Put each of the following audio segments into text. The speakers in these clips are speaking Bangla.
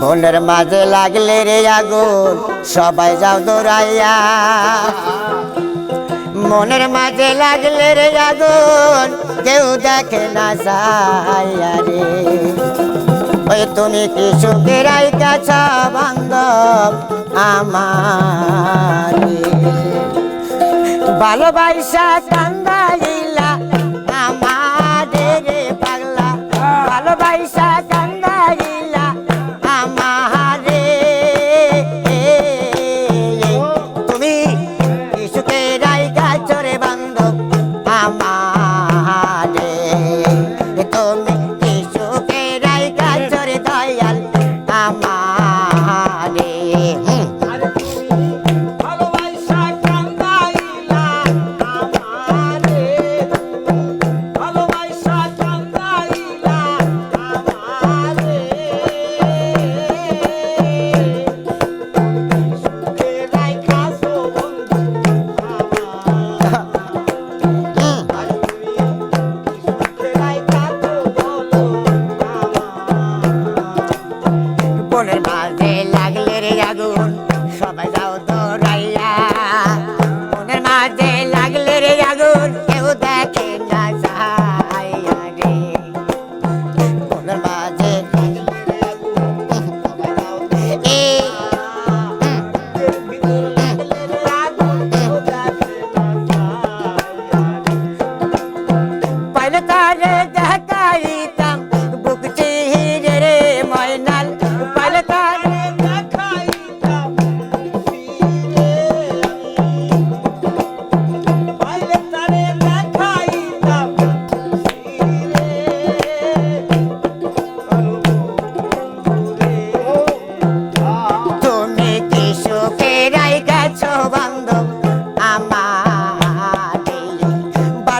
বনের মাঝে লাগলে রে আগুন, সবাই যাও দৌড়াইয়া। মনের মাঝে লাগলে রে আগুন, কেউ দেখে না যাইয়া রে। ওই তুমি কি সুখের কাছ বান্ধব আমার? ভালোবাসা কান্দা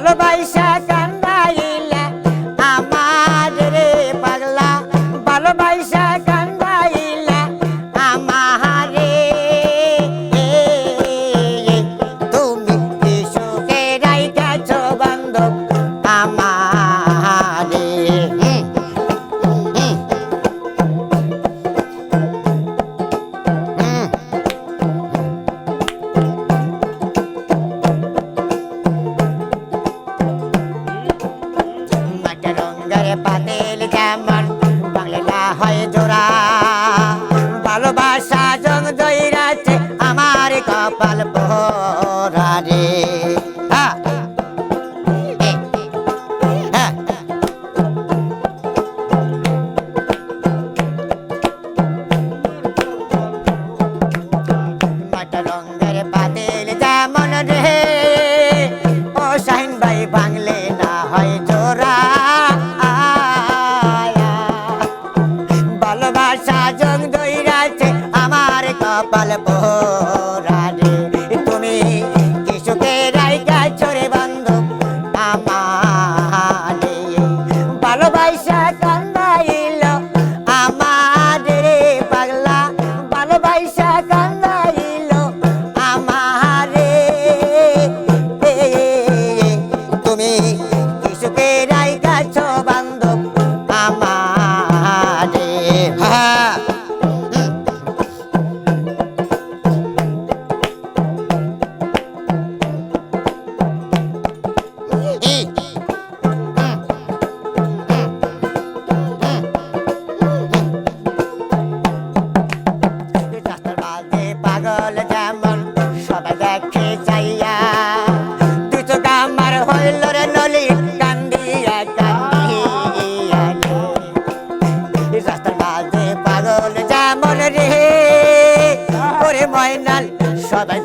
ভালোবাসা ballet. মনে রে ওরে ময়নাল সবাই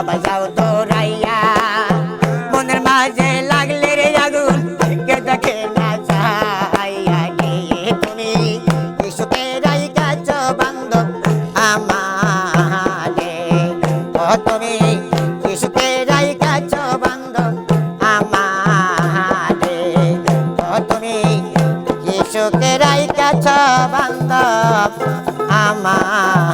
যাও দৌড়াইয়া মনের মাঝে লাগলে রে আগুন কে দেখে না যাইয়া রে তুমি ইসুকে রাই কাছ বান্ধব আমারে ও তুমি ইসুকে রাই কাছ বান্ধব আমারে ও তুমি ইসুকে রাই কাছ বান্ধব আমার